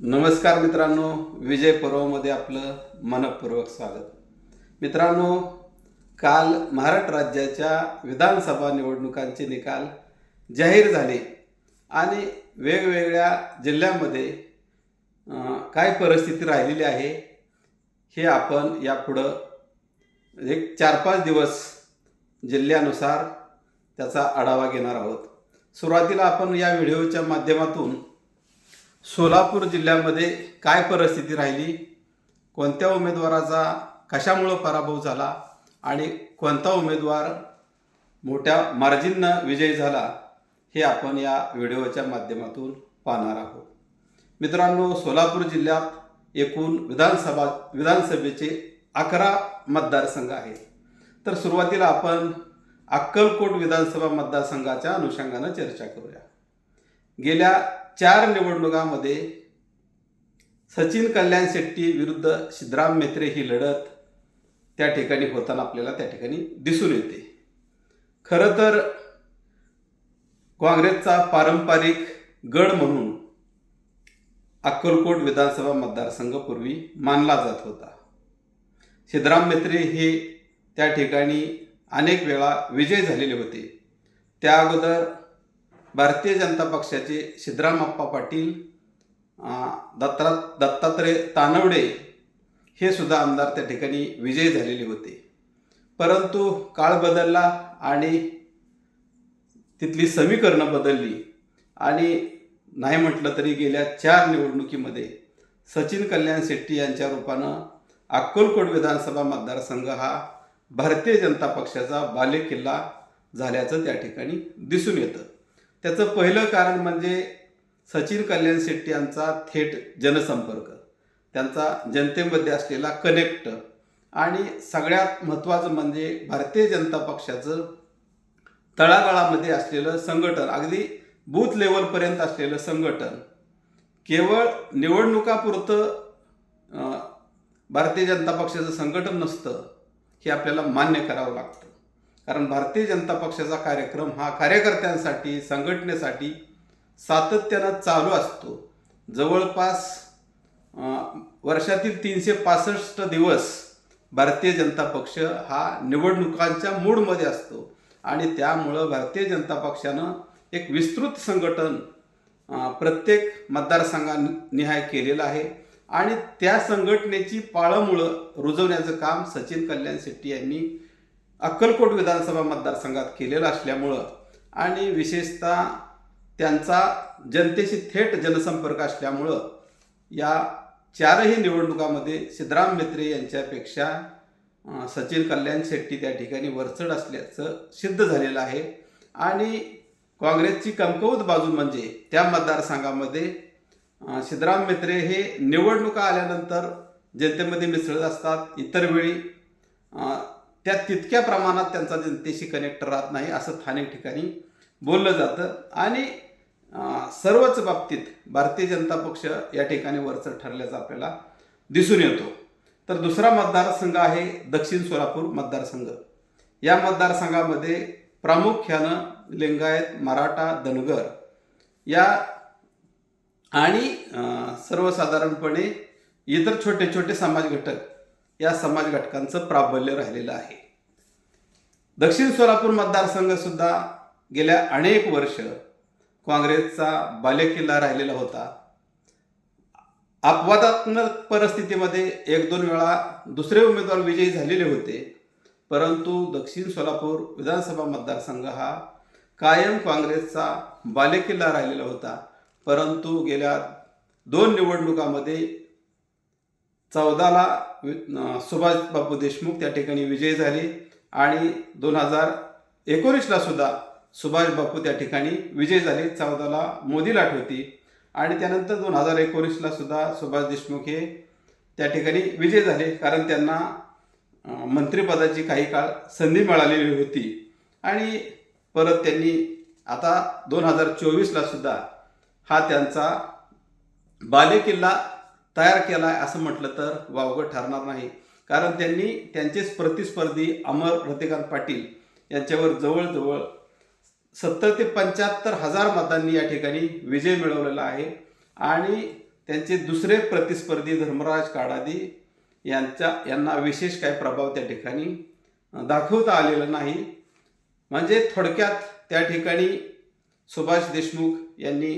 नमस्कार मित्रांनो विजय पर्वामध्ये आपलं मनपूर्वक स्वागत. मित्रांनो काल महाराष्ट्र राज्याच्या विधानसभा निवडणुकांचे निकाल जाहीर झाले आणि वेगवेगळ्या जिल्ह्यामध्ये काय परिस्थिती राहिलेली आहे हे आपण यापुढं एक चार पाच दिवस जिल्ह्यानुसार त्याचा आढावा घेणार आहोत. सुरुवातीला आपण या व्हिडिओच्या माध्यमातून सोलापूर जिल्ह्यामध्ये काय परिस्थिती राहिली? कोणत्या उमेदवाराचा कशामुळं पराभव झाला? आणि कोणता उमेदवार मोठ्या मार्जिननं विजयी झाला? हे आपण या व्हिडिओच्या माध्यमातून पाहणार आहोत. मित्रांनो सोलापूर जिल्ह्यात एकूण विधानसभा विधानसभेचे अकरा मतदारसंघ आहेत. तर सुरुवातीला आपण अक्कलकोट विधानसभा मतदारसंघाच्या अनुषंगानं चर्चा करूया. गेल्या चार निवडणुकामध्ये सचिन कल्याण शेट्टी विरुद्ध सिद्धराम मेत्रे ही लढत त्या ठिकाणी होताना आपल्याला त्या ठिकाणी दिसून येते. खरं तर काँग्रेसचा पारंपरिक गड म्हणून अक्कलकोट विधानसभा मतदारसंघ पूर्वी मानला जात होता. सिद्धराम मेत्रे हे त्या ठिकाणी अनेक वेळा विजय झालेले होते. त्या अगोदर भारतीय जनता पक्षाचे सिद्धरामप्पा पाटील दत्ता दत्तात्रय तानवडे हे सुद्धा आमदार त्या ठिकाणी विजयी झालेले होते. परंतु काळ बदलला आणि तिथली समीकरणं बदलली आणि नाही म्हटलं तरी गेल्या चार निवडणुकीमध्ये सचिन कल्याण शेट्टी यांच्या रूपानं अक्कलकोट विधानसभा मतदारसंघ हा भारतीय जनता पक्षाचा बालेकिल्ला झाल्याचं त्या ठिकाणी दिसून येतं. त्याचं पहिलं कारण म्हणजे सचिन कल्याण शेट्टी यांचा थेट जनसंपर्क. त्यांचा जनतेमध्ये असलेला कनेक्ट आणि सगळ्यात महत्त्वाचं म्हणजे भारतीय जनता पक्षाचं तळागाळामध्ये असलेलं संघटन अगदी बूथ लेवलपर्यंत असलेलं संघटन. केवळ निवडणुकापुरतं भारतीय जनता पक्षाचं संघटन नसतं हे आपल्याला मान्य करावं लागतं. कारण भारतीय जनता पक्षाचा कार्यक्रम हा कार्यकर्त्यांसाठी संघटनेसाठी सातत्यानं चालू असतो. जवळपास वर्षातील तीनशे पासष्ट दिवस भारतीय जनता पक्ष हा निवडणुकांच्या मूडमध्ये असतो. आणि त्यामुळं भारतीय जनता पक्षानं एक विस्तृत संघटन प्रत्येक मतदारसंघानिहाय केलेलं आहे. आणि त्या संघटनेची पाळंमुळं रुजवण्याचं काम सचिन कल्याण शेट्टी यांनी अक्कलकोट विधानसभा मतदारसंघात केलेलं असल्यामुळं आणि विशेषतः त्यांचा जनतेशी थेट जनसंपर्क असल्यामुळं या चारही निवडणुकामध्ये सिद्धराम मित्रे यांच्यापेक्षा सचिन कल्याण शेट्टी त्या ठिकाणी वरचढ असल्याचं सिद्ध झालेलं आहे. आणि काँग्रेसची कमकवत बाजू म्हणजे त्या मतदारसंघामध्ये सिद्धराम मित्रे हे निवडणुका आल्यानंतर जनतेमध्ये मिसळत असतात. इतर वेळी त्या तितक्या प्रमाणात त्यांचा जनतेशी कनेक्ट राहत नाही असं स्थानिक ठिकाणी बोललं जातं. आणि सर्वच बाबतीत भारतीय जनता पक्ष या ठिकाणी वरचं ठरल्याचं आपल्याला दिसून येतो. तर दुसरा मतदारसंघ आहे दक्षिण सोलापूर मतदारसंघ. या मतदारसंघामध्ये प्रामुख्यानं लिंगायत मराठा धनगर या आणि सर्वसाधारणपणे इतर छोटे छोटे समाज घटक या समाज घटकांचं प्राबल्य राहिलेलं आहे. दक्षिण सोलापूर मतदारसंघसुद्धा गेल्या अनेक वर्ष काँग्रेसचा बालेकिल्ला राहिलेला होता. अपवादात्मक परिस्थितीमध्ये एक दोन वेळा दुसरे उमेदवार विजयी झालेले होते परंतु दक्षिण सोलापूर विधानसभा मतदारसंघ हा कायम काँग्रेसचा बालेकिल्ला राहिलेला होता. परंतु गेल्या दोन निवडणुकामध्ये चौदाला सुभाष बापू देशमुख त्या ठिकाणी विजयी झाले. आणि दोन हजार एकोणीसला सुद्धा सुभाष बापू त्या ठिकाणी विजय झाले. चौदाला मोदी लाट होती. आणि त्यानंतर दोन हजार एकोणीसला सुद्धा सुभाष देशमुख हे त्या ठिकाणी विजय झाले. कारण त्यांना मंत्रिपदाची काही काळ संधी मिळालेली होती. आणि परत त्यांनी आता दोन हजार चोवीसला सुद्धा हा त्यांचा बालेकिल्ला तयार केला आहे असं म्हटलं तर वावगं ठरणार नाही. कारण त्यांनी त्यांचेच प्रतिस्पर्धी अमर रतिकांत पाटील यांच्यावर जवळजवळ सत्तर ते पंच्याहत्तर हजार मतांनी या ठिकाणी विजय मिळवलेला आहे. आणि त्यांचे दुसरे प्रतिस्पर्धी धर्मराज काडादी यांच्या यांना विशेष काही प्रभाव त्या ठिकाणी दाखवता आलेला नाही. म्हणजे थोडक्यात त्या ठिकाणी सुभाष देशमुख यांनी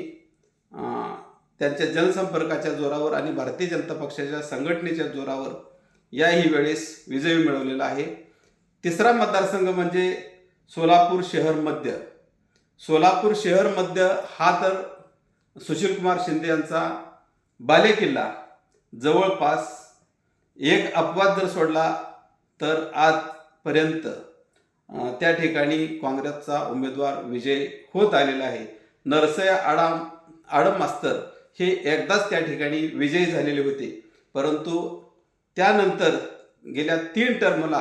त्यांच्या जनसंपर्काच्या जोरावर आणि भारतीय जनता पक्षाच्या संघटनेच्या जोरावर याही वेळेस विजय मिळवलेला आहे. तिसरा मतदारसंघ म्हणजे सोलापूर शहर मध्य. सोलापूर शहर मध्य हा तर सुशीलकुमार शिंदे यांचा बालेकिल्ला. जवळपास एक अपवाद जर सोडला तर आजपर्यंत त्या ठिकाणी काँग्रेसचा उमेदवार विजय होत आलेला आहे. नरसया आडाम आडम मास्तर हे एकदाच त्या ठिकाणी विजयी झालेले होते. परंतु त्यानंतर गेल्या तीन टर्मला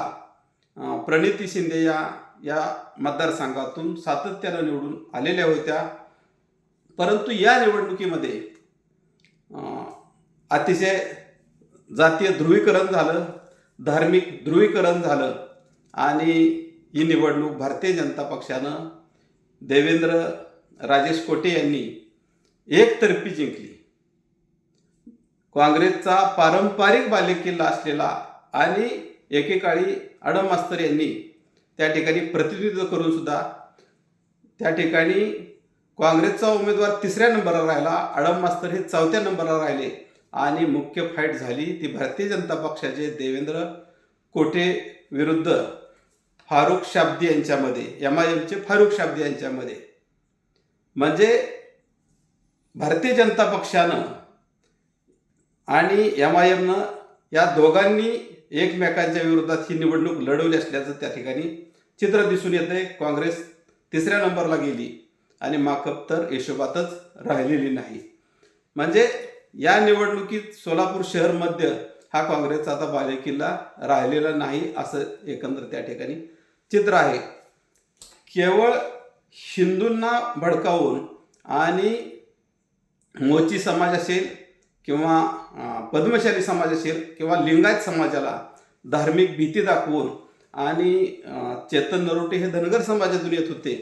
प्रणिती शिंदे या या मतदारसंघातून सातत्यानं निवडून आलेल्या होत्या. परंतु या निवडणुकीमध्ये अतिशय जातीय ध्रुवीकरण झालं धार्मिक ध्रुवीकरण झालं आणि ही निवडणूक भारतीय जनता पक्षानं देवेंद्र राजेश कोटे यांनी एकतर्फी जिंकली. काँग्रेसचा पारंपरिक बालेकिल्ला असलेला आणि एकेकाळी आडम मास्तर यांनी त्या ठिकाणी प्रतिनिधित्व करून सुद्धा त्या ठिकाणी काँग्रेसचा उमेदवार तिसऱ्या नंबरला राहिला आडम मास्तर हे चौथ्या नंबरला राहिले आणि मुख्य फाईट झाली. ती भारतीय जनता पक्षाचे देवेंद्र कोटे विरुद्ध फारुख शाब्दी यांच्यामध्ये एम आय एमचे फारुख शाब्दी यांच्यामध्ये. म्हणजे भारतीय जनता पक्षानं आणि एम आय एमनं या दोघांनी एकमेकांच्या विरोधात ही निवडणूक लढवली असल्याचं त्या ठिकाणी चित्र दिसून येते काँग्रेस तिसऱ्या नंबरला गेली आणि माकप तर यशोबातच राहिलेली नाही. म्हणजे या निवडणुकीत सोलापूर शहर मध्य हा काँग्रेसचा आता बालेकिल्ला राहिलेला नाही असं एकंदर त्या ठिकाणी चित्र आहे. केवळ हिंदूंना भडकावून आणि मोची समाज असेल किंवा पद्मशाली समाज असेल किंवा लिंगायत समाजाला धार्मिक भीती दाखवून आणि चेतन नरोटे हे धनगर समाजातून येत होते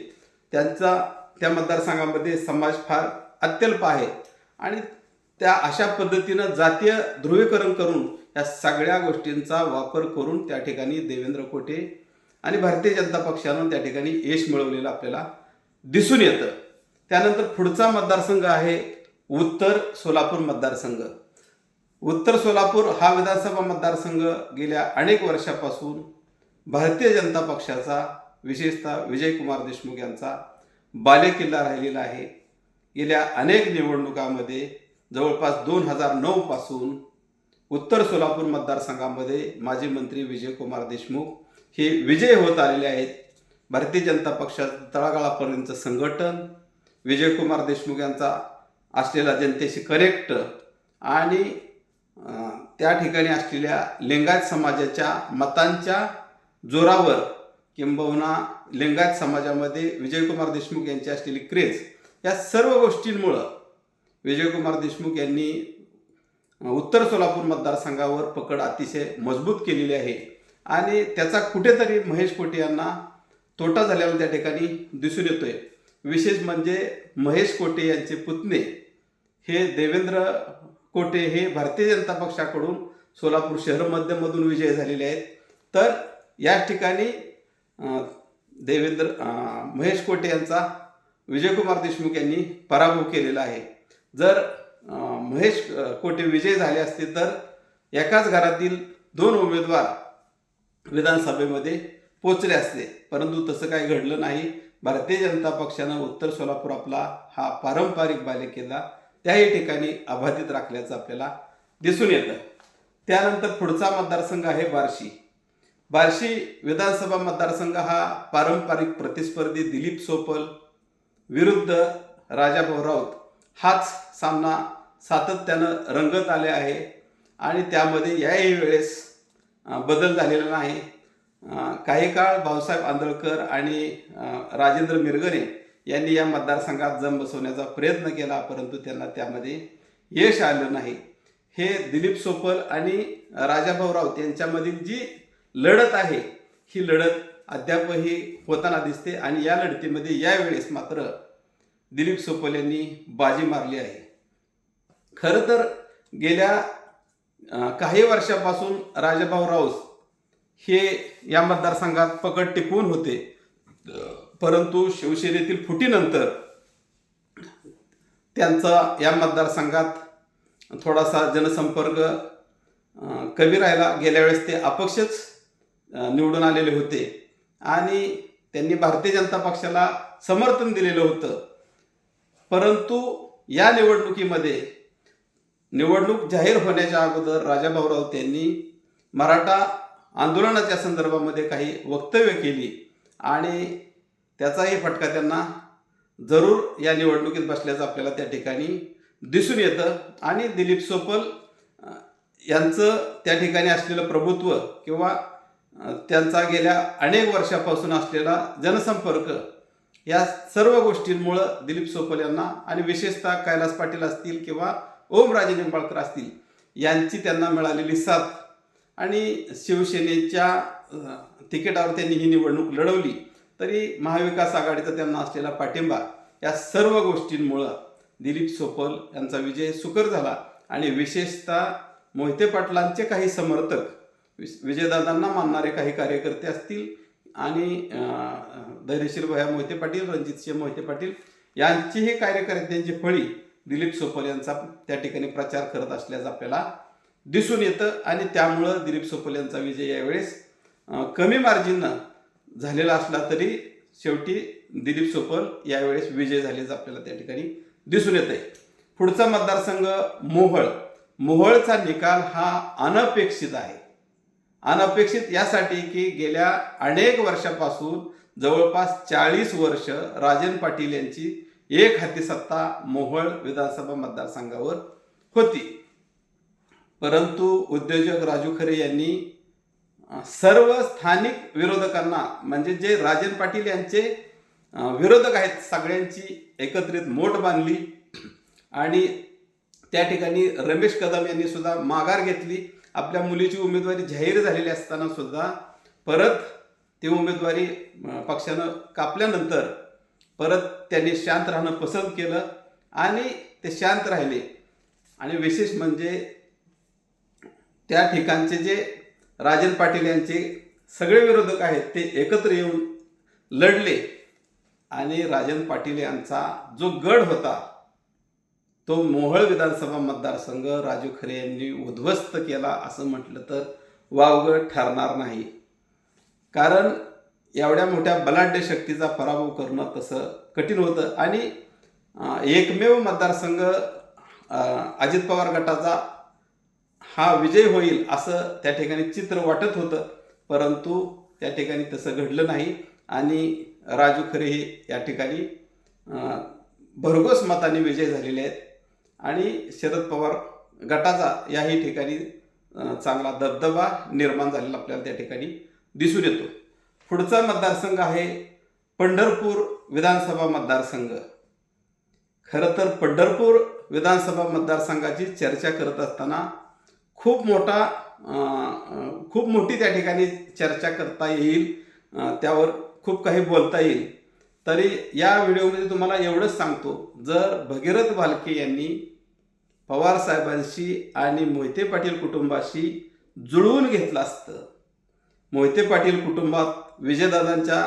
त्यांचा त्या मतदारसंघामध्ये समाज फार अत्यल्प आहे. आणि त्या अशा पद्धतीनं जातीय ध्रुवीकरण करून या सगळ्या गोष्टींचा वापर करून त्या ठिकाणी देवेंद्र कोटे आणि भारतीय जनता पक्षानं त्या ठिकाणी यश मिळवलेलं आपल्याला दिसून येतं. त्यानंतर पुढचा मतदारसंघ आहे उत्तर सोलापूर मतदारसंघ. उत्तर सोलापूर हा विधानसभा मतदारसंघ गेल्या अनेक वर्षापासून भारतीय जनता पक्षाचा विशेषतः विजयकुमार देशमुख यांचा बालेकिल्ला राहिलेला आहे. गेल्या अनेक निवडणुकामध्ये जवळपास दोन हजार नऊपासून उत्तर सोलापूर मतदारसंघामध्ये माजी मंत्री विजयकुमार देशमुख हे विजय होत आलेले आहेत. भारतीय जनता पक्षाचं तळागाळापर्यंत संघटन विजयकुमार देशमुख यांचा असलेला जनतेशी करेक्ट आणि त्या ठिकाणी असलेल्या लिंगायत समाजाच्या मतांच्या जोरावर किंबहुना लिंगायत समाजामध्ये विजयकुमार देशमुख यांची असलेली क्रेज या सर्व गोष्टींमुळं विजयकुमार देशमुख यांनी उत्तर सोलापूर मतदारसंघावर पकड अतिशय मजबूत केलेली आहे. आणि त्याचा कुठेतरी महेश कोटे यांना तोटा झाल्यावर त्या ठिकाणी दिसून येतोय. विशेष म्हणजे महेश कोटे यांचे पुतणे हे देवेंद्र कोटे हे भारतीय जनता पक्षाकडून सोलापूर शहर मध्यमधून विजय झालेले आहेत. तर या ठिकाणी देवेंद्र महेश कोटे यांचा विजयकुमार देशमुख यांनी पराभव केलेला आहे. जर महेश कोटे विजय झाले असते तर एकाच घरातील दोन उमेदवार विधानसभेमध्ये पोचले असते. परंतु तसं काही घडलं नाही. भारतीय जनता पक्षानं उत्तर सोलापूर आपला हा पारंपरिक बालेकिल्ला त्याही ठिकाणी अबाधित राखल्याचं आपल्याला दिसून येतं. त्यानंतर पुढचा मतदारसंघ आहे बार्शी. बार्शी विधानसभा मतदारसंघ हा पारंपरिक प्रतिस्पर्धी दिलीप सोपल विरुद्ध राजा भाऊ हाच सामना सातत्यानं रंगत आले आहे आणि त्यामध्ये याही वेळेस बदल झालेला नाही. काही काळ भाऊसाहेब आंदळकर आणि राजेंद्र मिरगणे यांनी या मतदारसंघात जम बसवण्याचा प्रयत्न केला परंतु त्यांना त्यामध्ये यश आलं नाही. हे दिलीप सोपल आणि राजाभाऊ राऊत यांच्यामधील जी लढत आहे ही लढत अद्यापही होताना दिसते आणि या लढतीमध्ये यावेळेस मात्र दिलीप सोपल यांनी बाजी मारली आहे. खरं तर गेल्या काही वर्षापासून राजाभाऊ राऊस हे या मतदारसंघात पकड टिकवून होते. परंतु शिवसेनेतील फुटीनंतर त्यांचा या मतदारसंघात थोडासा जनसंपर्क कमी राहिला. गेल्या वेळेस ते अपक्षच निवडून आलेले होते. आणि त्यांनी भारतीय जनता पक्षाला समर्थन दिलेलं होतं. परंतु या निवडणुकीमध्ये निवडणूक जाहीर होण्याच्या अगोदर राजा भाऊराव यांनी मराठा आंदोलनाच्या संदर्भामध्ये काही वक्तव्य केली. आणि त्याचाही फटका त्यांना जरूर या निवडणुकीत बसल्याचं आपल्याला त्या ठिकाणी दिसून येतं. आणि दिलीप सोपल यांचं त्या ठिकाणी असलेलं प्रभुत्व किंवा त्यांचा गेल्या अनेक वर्षापासून असलेला जनसंपर्क या सर्व गोष्टींमुळं दिलीप सोपल यांना आणि विशेषतः कैलास पाटील असतील किंवा ओमराजे निंबाळकर असतील यांची त्यांना मिळालेली साथ. आणि शिवसेनेच्या तिकिटावर त्यांनी ही निवडणूक लढवली. तरी महाविकास आघाडीचा त्यांना असलेला पाठिंबा या सर्व गोष्टींमुळं दिलीप सोपल यांचा विजय सुकर झाला. आणि विशेषतः मोहिते पाटलांचे काही समर्थक विजयदादांना मानणारे काही कार्यकर्ते असतील आणि धैर्यशील भया मोहिते पाटील रणजितसिंह मोहिते पाटील यांचीही कार्यकर्त्यांची फळी दिलीप सोपल यांचा त्या ठिकाणी प्रचार करत असल्याचं आपल्याला दिसून येतं. आणि त्यामुळं दिलीप सोपल यांचा विजय यावेळेस कमी मार्जिननं झालेला असला तरी शेवटी दिलीप सोपल यावेळेस विजय झाल्याचं आपल्याला त्या ठिकाणी दिसून येत आहे पुढचा मतदारसंघ मोहळ. मोहळचा निकाल हा अनपेक्षित आहे. अनपेक्षित यासाठी की गेल्या अनेक वर्षापासून जवळपास चाळीस वर्ष राजन पाटील यांची एक हाती सत्ता मोहळ विधानसभा मतदारसंघावर होती. परंतु उद्योजक राजू खरे यांनी सर्व स्थानिक विरोधकांना म्हणजे जे राजन पाटील यांचे विरोधक आहेत सगळ्यांची एकत्रित मोठ बांधली. आणि त्या ठिकाणी रमेश कदम यांनी सुद्धा माघार घेतली. आपल्या मुलीची उमेदवारी जाहीर झालेली असताना सुद्धा परत ती उमेदवारी पक्षानं कापल्यानंतर परत त्यांनी शांत राहणं पसंत केलं आणि ते शांत राहिले. आणि विशेष म्हणजे त्या ठिकाणचे जे राजन पाटील यांचे सगळे विरोधक आहेत ते एकत्र येऊन लढले. आणि राजन पाटील यांचा जो गड होता तो मोहळ विधानसभा मतदारसंघ राजू खरे यांनी उद्ध्वस्त केला असं म्हटलं तर वावगं ठरणार नाही. कारण एवढ्या मोठ्या बलाढ्य शक्तीचा पराभव करणं तसं कठीण होतं. आणि एकमेव मतदारसंघ अजित पवार गटाचा हा विजय होईल असं त्या ठिकाणी चित्र वाटत होतं परंतु त्या ठिकाणी तसं घडलं नाही. आणि राजू खरे हे या ठिकाणी भरघोस मताने विजय झालेले आहेत. आणि शरद पवार गटाचा याही ठिकाणी चांगला दबदबा निर्माण झालेला आपल्याला त्या ठिकाणी दिसून येतो. पुढचा मतदारसंघ आहे पंढरपूर विधानसभा मतदारसंघ. खरं तर पंढरपूर विधानसभा मतदारसंघाची चर्चा करत असताना खूप मोठा खूप मोठी त्या ठिकाणी चर्चा करता येईल त्यावर खूप काही बोलता येईल. तरी या व्हिडिओमध्ये तुम्हाला एवढंच सांगतो जर भगीरथ भालके यांनी पवार साहेबांशी आणि मोहिते पाटील कुटुंबाशी जुळवून घेतलं असतं मोहिते पाटील कुटुंबात विजयदादांच्या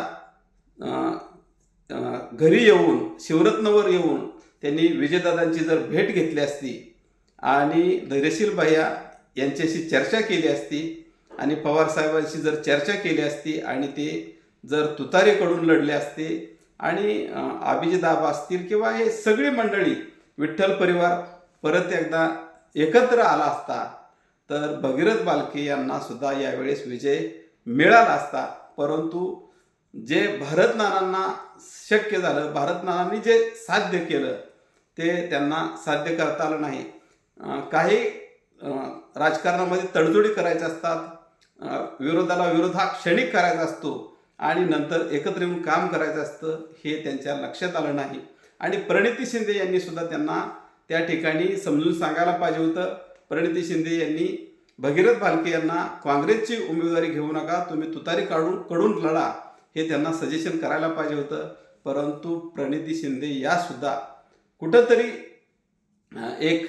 घरी येऊन शिवरत्नवर येऊन त्यांनी विजयदादांची जर भेट घेतली असती आणि धैर्यशील भैया यांच्याशी चर्चा केली असती आणि पवारसाहेबांशी जर चर्चा केली असती आणि ते जर तुतारीकडून लढले असते आणि अं, असतील किंवा हे सगळी मंडळी विठ्ठल परिवार परत एकदा एकत्र आला असता तर भगीरथ बालके यांना सुद्धा यावेळेस विजय मिळाला असता. परंतु जे भारतनानांना शक्य झालं भारतनानांनी जे साध्य केलं ते त्यांना साध्य करता आलं नाही. काही राजकारणामध्ये तडजोडी करायच्या असतात. विरोधाला विरोध हा क्षणिक करायचा असतो आणि नंतर एकत्र येऊन काम करायचं असतं हे त्यांच्या लक्षात आलं नाही. आणि प्रणिती शिंदे यांनी सुद्धा त्यांना त्या ठिकाणी समजून सांगायला पाहिजे होतं. प्रणिती शिंदे यांनी भगीरथ भालके यांना काँग्रेसची उमेदवारी घेऊ नका तुम्ही तुतारी काढून कडून लढा हे त्यांना सजेशन करायला पाहिजे होतं. परंतु प्रणिती शिंदे यासुद्धा कुठंतरी एक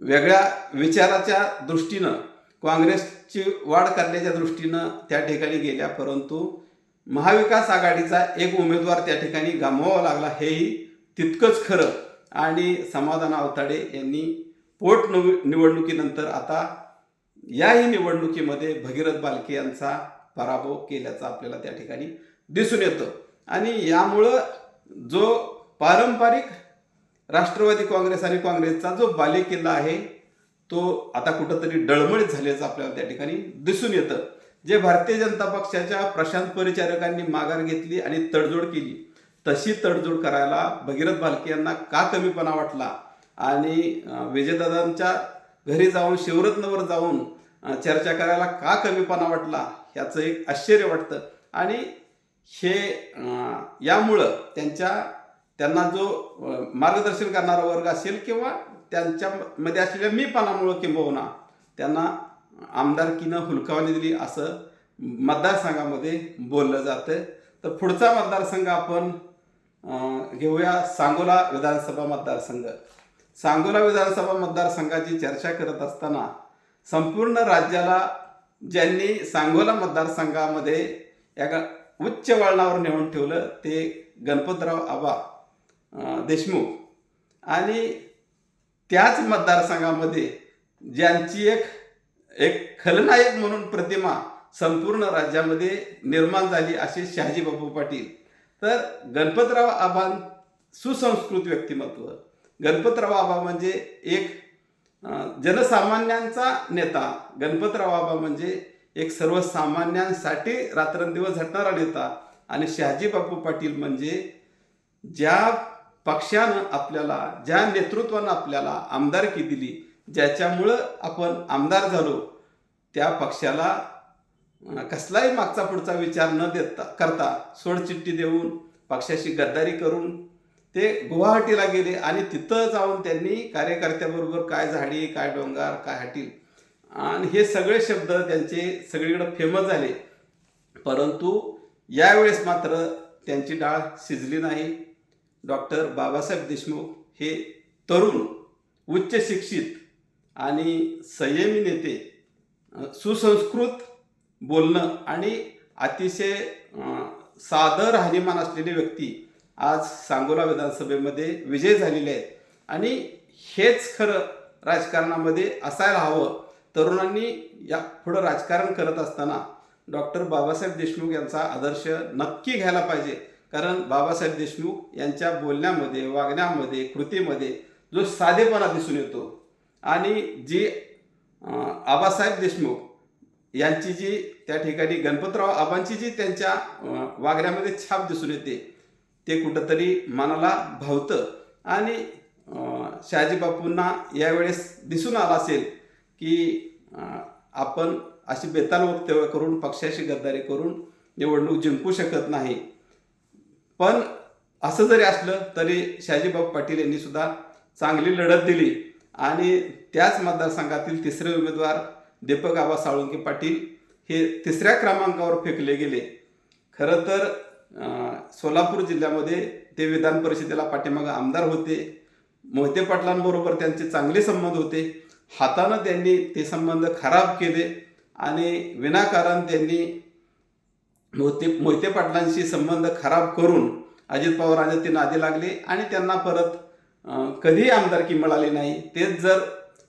वेगळ्या विचाराच्या दृष्टीनं काँग्रेसची वाढ करण्याच्या दृष्टीनं त्या ठिकाणी गेल्या परंतु महाविकास आघाडीचा एक उमेदवार त्या ठिकाणी गमवावा लागला हेही तितकंच खरं. आणि समाधान अवताडे यांनी पोट निव- निवडणुकीनंतर आता याही निवडणुकीमध्ये भगीरथ बालके यांचा पराभव केल्याचा आपल्याला त्या ठिकाणी दिसून येतं. आणि यामुळं जो पारंपरिक राष्ट्रवादी काँग्रेस आणि काँग्रेसचा जो बालेकिल्ला आहे तो आता कुठंतरी डळमळीत झाल्याचं आपल्याला त्या ठिकाणी दिसून येतं. जे भारतीय जनता पक्षाच्या प्रशांत परिचारकांनी माघार घेतली आणि तडजोड केली तशी तडजोड करायला भगीरथ भालके यांना का कमीपणा वाटला? आणि विजयदादांच्या घरी जाऊन शिवरत्नवर जाऊन चर्चा करायला का कमीपणा वाटला? ह्याचं एक आश्चर्य वाटतं. आणि हे यामुळं त्यांच्या त्यांना जो मार्गदर्शन करणारा वर्ग असेल किंवा त्यांच्यामध्ये असलेल्या मीपणामुळं किंबहुना त्यांना आमदारकीनं हुलकावणी दिली असं मतदारसंघामध्ये बोललं जातं तर पुढचा मतदारसंघ आपण घेऊया सांगोला विधानसभा मतदारसंघ. सांगोला विधानसभा मतदारसंघाची चर्चा करत असताना संपूर्ण राज्याला ज्यांनी सांगोला मतदारसंघामध्ये एका उच्च वळणावर नेऊन ठेवलं ते गणपतराव आबा देशमुख. आणि त्याच मतदारसंघामध्ये ज्यांची एक एक खलनायक म्हणून प्रतिमा संपूर्ण राज्यामध्ये निर्माण झाली असे शहाजीबाबू पाटील. तर गणपतराव आबां सुसंस्कृत व्यक्तिमत्व. गणपतराव आबा म्हणजे एक जनसामान्यांचा नेता. गणपतराव आबा म्हणजे एक सर्वसामान्यांसाठी रात्रंदिवस झटणारा नेता. आणि शहाजीबापू पाटील म्हणजे ज्या पक्षानं आपल्याला ज्या नेतृत्वानं आपल्याला आमदारकी दिली ज्याच्यामुळं आपण आमदार झालो त्या पक्षाला कसलाही मागचा पुढचा विचार न देता करता सोडचिठ्ठी देऊन पक्षाशी गद्दारी करून ते गुवाहाटीला गेले आणि तिथं जाऊन त्यांनी कार्यकर्त्याबरोबर काय झाडी काय डोंगर काय हाटील आणि हे सगळे शब्द त्यांचे सगळीकडे फेमस झाले. परंतु यावेळेस मात्र त्यांची डाळ शिजली नाही. डॉक्टर बाबासाहेब देशमुख हे तरुण उच्च शिक्षित आणि संयमी नेते सुसंस्कृत बोलणं आणि अतिशय सादर साधं राहणीमान असलेली व्यक्ती आज सांगोला विधानसभेमध्ये विजय झालेले आहेत. आणि हेच खरं राजकारणामध्ये असायला हवं. तरुणांनी या पुढं राजकारण करत असताना डॉक्टर बाबासाहेब देशमुख यांचा आदर्श नक्की घ्यायला पाहिजे. कारण बाबासाहेब देशमुख यांच्या बोलण्यामध्ये वागण्यामध्ये कृतीमध्ये जो साधेपणा दिसून येतो आणि जी आबासाहेब देशमुख यांची जी त्या ठिकाणी गणपतराव आबांची जी त्यांच्या वागण्यामध्ये छाप दिसून येते ते कुठंतरी मनाला भावतं आणि शहाजीबापूंना शहाजी बापूंना यावेळेस दिसून आलं असेल की आपण अशी बेताल वक्तव्य करून पक्षाशी गद्दारी करून निवडणूक जिंकू शकत नाही. पण असं जरी असलं तरी शहाजीबाबू पाटील यांनी सुद्धा चांगली लढत दिली. आणि त्याच मतदारसंघातील तिसरे उमेदवार दीपक आबा साळुंके पाटील हे तिसऱ्या क्रमांकावर फेकले गेले. खरं तर सोलापूर जिल्ह्यामध्ये ते विधान परिषदेला पाठीमागं आमदार होते. मोहिते पाटलांबरोबर त्यांचे चांगले संबंध होते. हातानं त्यांनी ते संबंध खराब केले आणि विनाकारण त्यांनी मोहिते मोहिते पाटलांशी संबंध खराब करून अजित पवारांच्या ते नादी लागले आणि त्यांना परत कधीही आमदारकी मिळाली नाही. तेच जर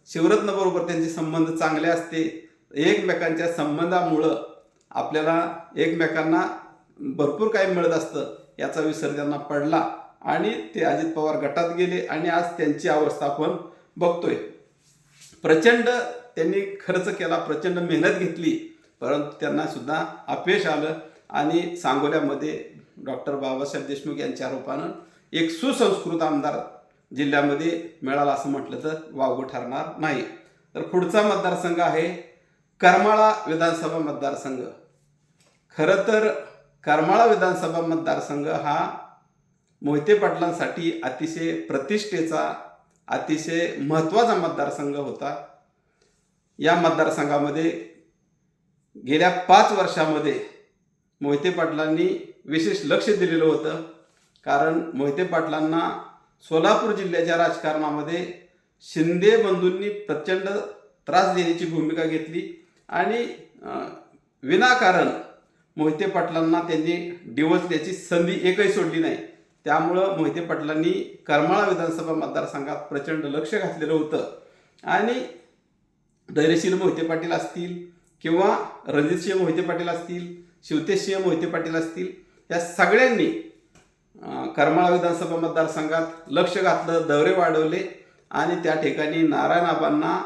शिवरत्नबरोबर त्यांचे संबंध चांगले असते एकमेकांच्या संबंधामुळं आपल्याला एकमेकांना भरपूर काही मिळत असतं याचा विसर त्यांना पडला आणि ते अजित पवार गटात गेले आणि आज त्यांची अवस्था आपण बघतोय. प्रचंड त्यांनी खर्च केला प्रचंड मेहनत घेतली परंतु त्यांना सुद्धा अपयश आलं. आणि सांगोल्यामध्ये डॉक्टर बाबासाहेब देशमुख यांच्या रूपानं एक सुसंस्कृत आमदार जिल्ह्यामध्ये मिळाला असं म्हटलं तर वावगं ठरणार नाही. तर पुढचा मतदारसंघ आहे करमाळा विधानसभा मतदारसंघ. खरं तर करमाळा विधानसभा मतदारसंघ हा मोहिते पाटलांसाठी अतिशय प्रतिष्ठेचा अतिशय महत्त्वाचा मतदारसंघ होता. या मतदारसंघामध्ये गेल्या पाच वर्षामध्ये मोहिते पाटलांनी विशेष लक्ष दिलेलं होतं. कारण मोहिते पाटलांना सोलापूर जिल्ह्याच्या राजकारणामध्ये शिंदे बंधूंनी प्रचंड त्रास देण्याची भूमिका घेतली. आणि विनाकारण मोहिते पाटलांना त्यांनी डिवचण्याची संधी एकही सोडली नाही. त्यामुळं मोहिते पाटलांनी करमाळा विधानसभा मतदारसंघात प्रचंड लक्ष घातलेलं होतं. आणि धैर्यशील मोहिते पाटील असतील किंवा रणजितसिंह मोहिते पाटील असतील शिवतेजसिंह मोहिते पाटील असतील या सगळ्यांनी करमाळा विधानसभा मतदारसंघात लक्ष घातलं दौरे वाढवले आणि त्या ठिकाणी नारायण आबांना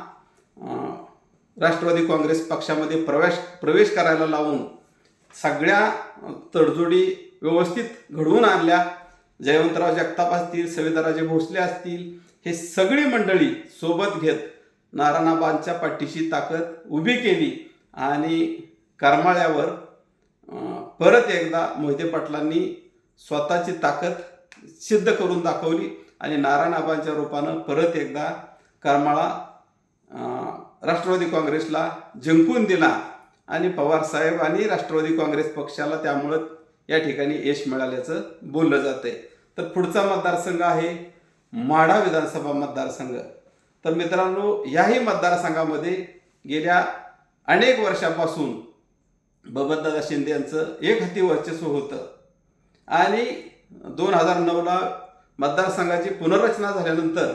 राष्ट्रवादी काँग्रेस पक्षामध्ये प्रवेश प्रवेश करायला लावून सगळ्या तडजोडी व्यवस्थित घडवून आणल्या. जयवंतराव जगताप असतील सविताराजे भोसले असतील हे सगळी मंडळी सोबत घेत नारायणाबांच्या पाठीशी ताकद उभी केली आणि करमाळ्यावर परत एकदा मोहिते पाटलांनी स्वतःची ताकद सिद्ध करून दाखवली आणि नारायणाबांच्या रूपानं परत एकदा करमाळा राष्ट्रवादी काँग्रेसला जिंकून दिला. आणि पवार साहेब आणि राष्ट्रवादी काँग्रेस पक्षाला त्यामुळं या ठिकाणी यश मिळाल्याचं बोललं जातंय. तर पुढचा मतदारसंघ आहे माढा विधानसभा मतदारसंघ. तर मित्रांनो याही मतदारसंघामध्ये गेल्या अनेक वर्षापासून बबनदादा शिंदे यांचं एक हाती वर्चस्व होतं. आणि दोन हजार नऊला मतदारसंघाची पुनर्रचना झाल्यानंतर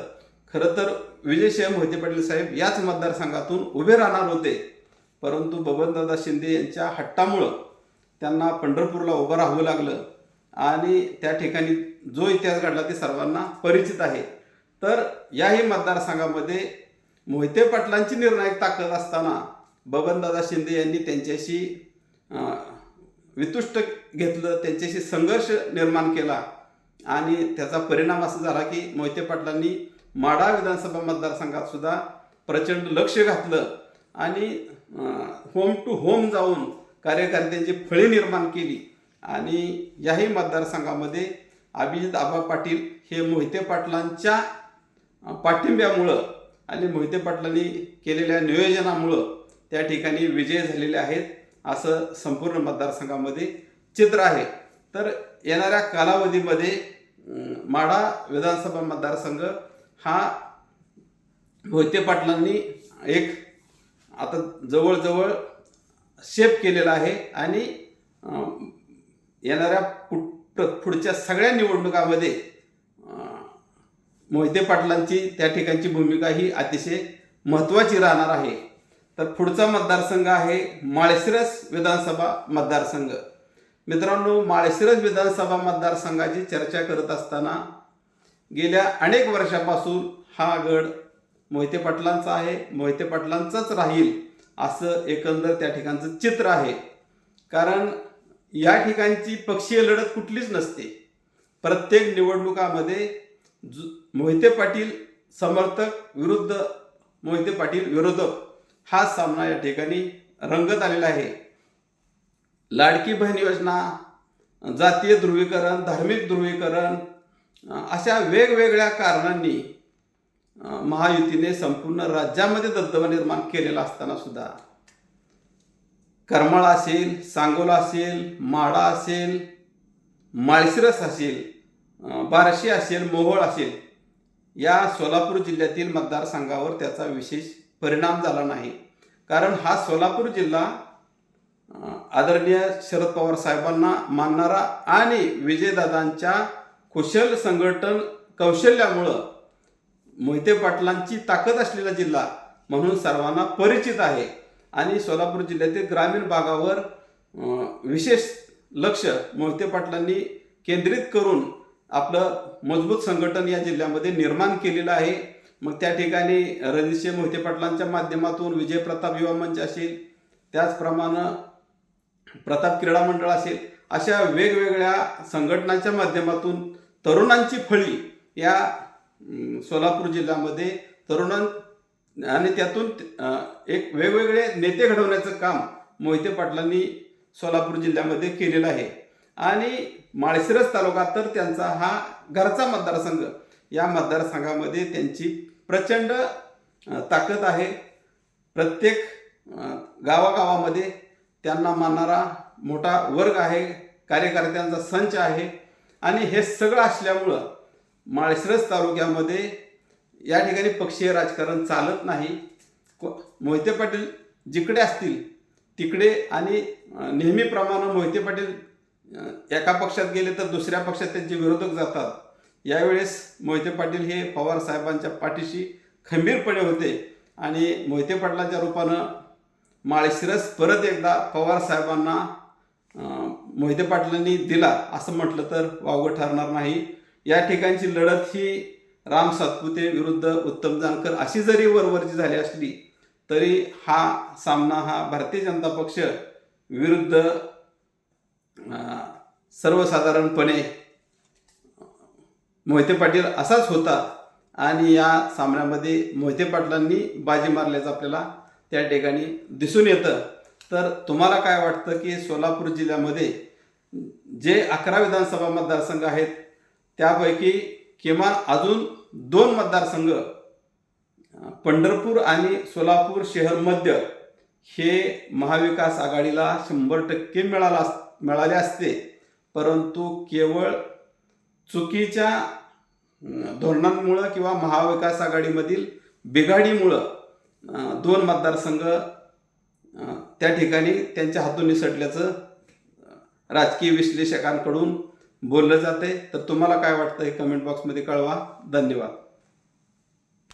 खरं तर विजयसिंह मोहिते पाटील साहेब याच मतदारसंघातून उभे राहणार होते. परंतु बबनदादा शिंदे यांच्या हट्टामुळं त्यांना पंढरपूरला उभं राहावं लागलं आणि त्या ठिकाणी जो इतिहास घडला ते सर्वांना परिचित आहे. तर याही मतदारसंघामध्ये मोहिते पाटलांची निर्णायक ताकद असताना बबनदादा शिंदे यांनी त्यांच्याशी वितुष्ट घेतलं त्यांच्याशी संघर्ष निर्माण केला. आणि त्याचा परिणाम असा झाला की मोहिते पाटलांनी माडा विधानसभा मतदारसंघात सुद्धा प्रचंड लक्ष घातलं आणि होम टू होम जाऊन कार्यकर्त्यांची फळी निर्माण केली. आणि याही मतदारसंघामध्ये अभिजित आबा पाटील हे मोहिते पाटलांच्या पाठिंब्यामुळं आणि मोहिते पाटलांनी केलेल्या नियोजनामुळं त्या ठिकाणी विजय झालेले आहेत. असं संपूर्ण मतदारसंघामध्ये चित्र आहे. तर येणाऱ्या कालावधीमध्ये माढा विधानसभा मतदारसंघ हा मोहिते पाटलांनी एक आता जवळजवळ शेप केलेला आहे आणि येणाऱ्या पुढ पुढच्या सगळ्या निवडणुकामध्ये मोहिते पाटलांची त्या ठिकाणची भूमिका ही अतिशय महत्त्वाची राहणार आहे. तर पुढचा मतदारसंघ आहे माळशिरस विधानसभा मतदारसंघ. मित्रांनो माळशिरस विधानसभा मतदारसंघाची चर्चा करत असताना गेल्या अनेक वर्षापासून हा गड मोहिते पाटलांचा आहे. मोहिते पाटलांचाच राहील असं एकंदर त्या ठिकाणचं चित्र आहे. कारण या ठिकाणची पक्षीय लढत कुठलीच नसते. प्रत्येक निवडणुकामध्ये जु मोहिते पाटील समर्थक विरुद्ध मोहिते पाटील विरोधक हा सामना या ठिकाणी रंगत आलेला आहे. लाडकी बहीण योजना जातीय ध्रुवीकरण धार्मिक ध्रुवीकरण अशा वेगवेगळ्या कारणांनी महायुतीने संपूर्ण राज्यामध्ये दबदबा निर्माण केलेला असताना सुद्धा करमाळा असेल सांगोला असेल माडा असेल माळशिरस असेल बारशी बार्शी असेल मोहोळ असेल या सोलापूर जिल्ह्यातील मतदारसंघावर त्याचा विशेष परिणाम झाला नाही. कारण हा सोलापूर जिल्हा आदरणीय शरद पवार साहेबांना मानणारा आणि विजयदादांच्या कुशल संघटन कौशल्यामुळं मोहिते पाटलांची ताकद असलेला जिल्हा म्हणून सर्वांना परिचित आहे. आणि सोलापूर जिल्ह्यातील ग्रामीण भागावर विशेष लक्ष मोहिते पाटलांनी केंद्रित करून आपलं मजबूत संघटन या जिल्ह्यामध्ये निर्माण केलेलं आहे. मग त्या ठिकाणी रणजितसिंह मोहिते पाटलांच्या माध्यमातून विजय प्रताप युवा मंच असेल त्याचप्रमाणे प्रताप क्रीडा मंडळ असेल अशा वेगवेगळ्या संघटनांच्या माध्यमातून तरुणांची फळी या सोलापूर जिल्ह्यामध्ये तरुणां आणि त्यातून एक वेगवेगळे नेते घडवण्याचं काम मोहिते पाटलांनी सोलापूर जिल्ह्यामध्ये केलेलं आहे. आणि माळशिरस तालुका तर त्यांचा हा घरचा मतदारसंघ या मतदारसंघामध्ये त्यांची प्रचंड ताकद आहे. प्रत्येक गावागावामध्ये त्यांना मानणारा मोठा वर्ग आहे कार्यकर्त्यांचा संच आहे. आणि हे सगळं असल्यामुळं माळशिरस तालुक्यामध्ये या ठिकाणी पक्षीय राजकारण चालत नाही. को- मोहिते पाटील जिकडे असतील तिकडे आणि नेहमीप्रमाणे मोहिते पाटील एका पक्षात गेले तर दुसऱ्या पक्षात त्यांचे विरोधक जातात. यावेळेस मोहिते पाटील हे पवार साहेबांच्या पाठीशी खंबीरपणे होते आणि मोहिते पाटलाच्या रूपानं माळशिरस परत एकदा पवार साहेबांना मोहिते पाटलांनी दिला असं म्हटलं तर वावगं ठरणार नाही. या ठिकाणची लढत ही राम सातपुते विरुद्ध उत्तम जानकर अशी जरी वरवरची झाली असली तरी हा सामना हा भारतीय जनता पक्ष विरुद्ध सर्वसाधारणपणे मोहिते पाटील असाच होता. आणि या सामन्यामध्ये मोहिते पाटलांनी बाजी मारल्याचं आपल्याला त्या ठिकाणी दिसून येतं. तर तुम्हाला काय वाटतं की सोलापूर जिल्ह्यामध्ये जे अकरा विधानसभा मतदारसंघ आहेत त्यापैकी किमान अजून दोन मतदारसंघ पंढरपूर आणि सोलापूर शहर मध्य हे महाविकास आघाडीला शंभर टक्के मिळाला अस- मिळाले असते. परंतु केवळ चुकीच्या धोरणांमुळं किंवा महाविकास आघाडीमधील बिघाडीमुळं दोन मतदारसंघ त्या ठिकाणी त्यांच्या हातून निसटल्याचं राजकीय विश्लेषकांकडून बोललं जाते तर तुम्हाला काय वाटतं हे कमेंट बॉक्समध्ये कळवा. धन्यवाद.